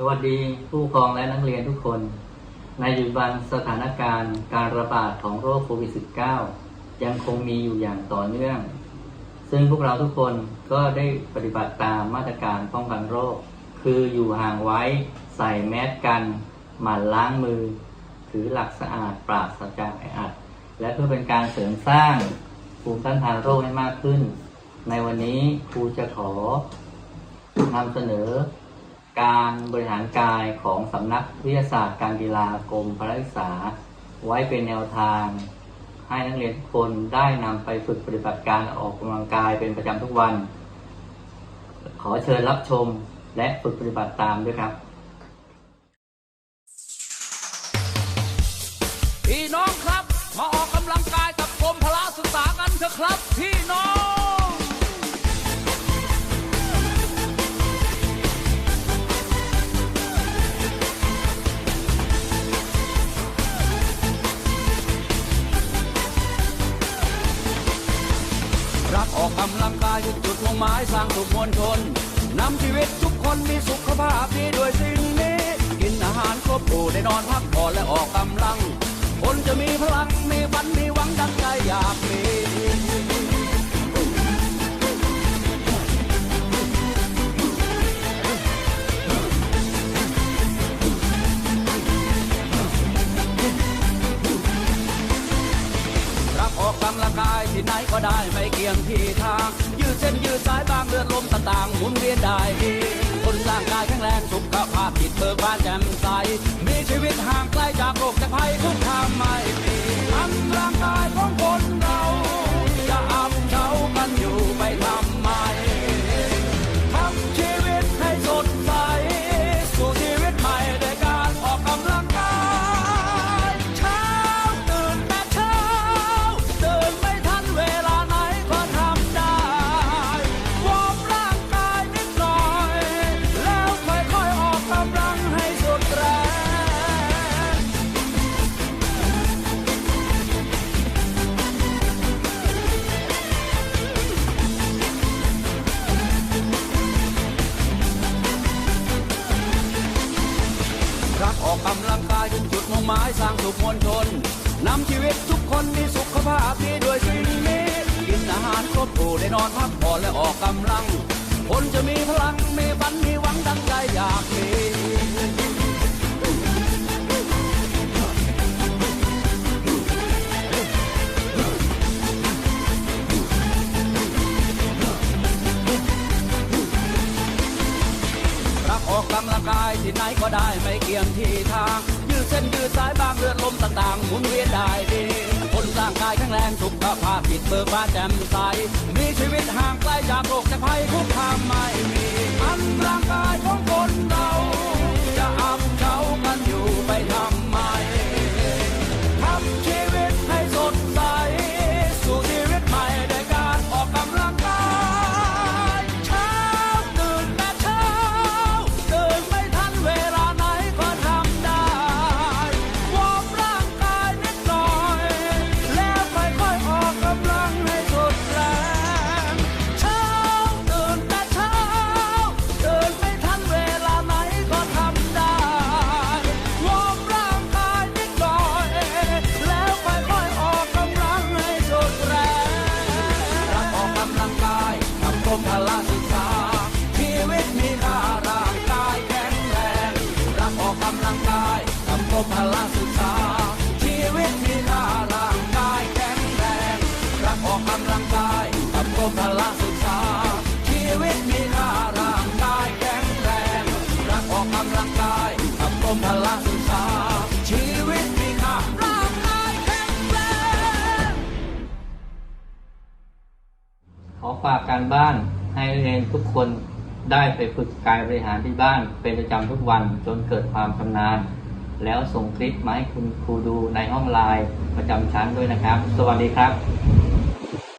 สวัสดีผู้ปกครองและนักเรียนทุกคน ในปัจจุบันสถานการณ์การระบาดของโรคโควิด -19 ยังคงมีอยู่อย่างต่อเนื่อง ซึ่งพวกเราทุกคนก็ได้ปฏิบัติตามมาตรการป้องกันโรค คืออยู่ห่างไว้ใส่แมสกัน หมั่นล้างมือ ถือหลักสะอาดปราศจากแออัด และเพื่อเป็นการเสริมสร้างภูมิต้านทานโรคให้มากขึ้น ในวันนี้ครูจะขอนำเสนอ การบริหารกายของสำนักวิทยาศาสตร์การกีฬากรมพระศึกษา ไว้เป็นแนวทาง ให้นักเรียนทุกคนได้นำไปฝึกปฏิบัติการออกกำลังกายเป็นประจำทุกวัน ขอเชิญรับชมและฝึกปฏิบัติตามด้วยครับ รักออกกำลังกายจุดจุดมุ่งหมายสร้างสุขมวลชนนำชีวิตทุกคนมีสุขภาพดีด้วยสิ่งนี้ กินอาหารครบถูได้นอนพักผ่อนและออกกำลัง คนจะมีพลังมีฝันมีหวังดังใจอยากมี ที่ไหนก็ได้ไม่เกี่ยงที่ทาง ยืดเส้นยืดสายบางเลือดลมต่างๆหมุนเวียนได้ดีคนร่างกายแข็งแรงสุขภาพจิตเบิกบานแจ่มใส มีชีวิตห่างไกลจากโรคจากภัยทุกทางไม่ ออกกำลังกายจนจุดมุ่งหมายสร้างสุขมวลชนนำชีวิตทุกคนมีสุขภาพดีด้วยสิ่งนี้กินอาหารครบถูได้นอนพักผ่อนและออกกำลัง คนจะมีพลังมีฝันมีหวังดังใจอยากมีรัก ที่ไหนก็ได้ไม่เกี่ยงที่ทาง ยืดเส้นยืดสายบางเลือดลมต่างๆหมุนเวียนได้ดีคนร่างกายแข็งแรงสุขภาพจิตเบิกบานแจ่มใส มีชีวิตห่างไกลจากโรคจะพ กั อฝากการบ้านให้เรียนทุกคนได้ไปฝึกกายบริหารที่บ้าน เป็นประจำทุกวันจนเกิดความชำนาญ แล้วส่งคลิปมาให้คุณครูดูในห้องไลน์ประจำชั้นด้วยนะครับ สวัสดีครับ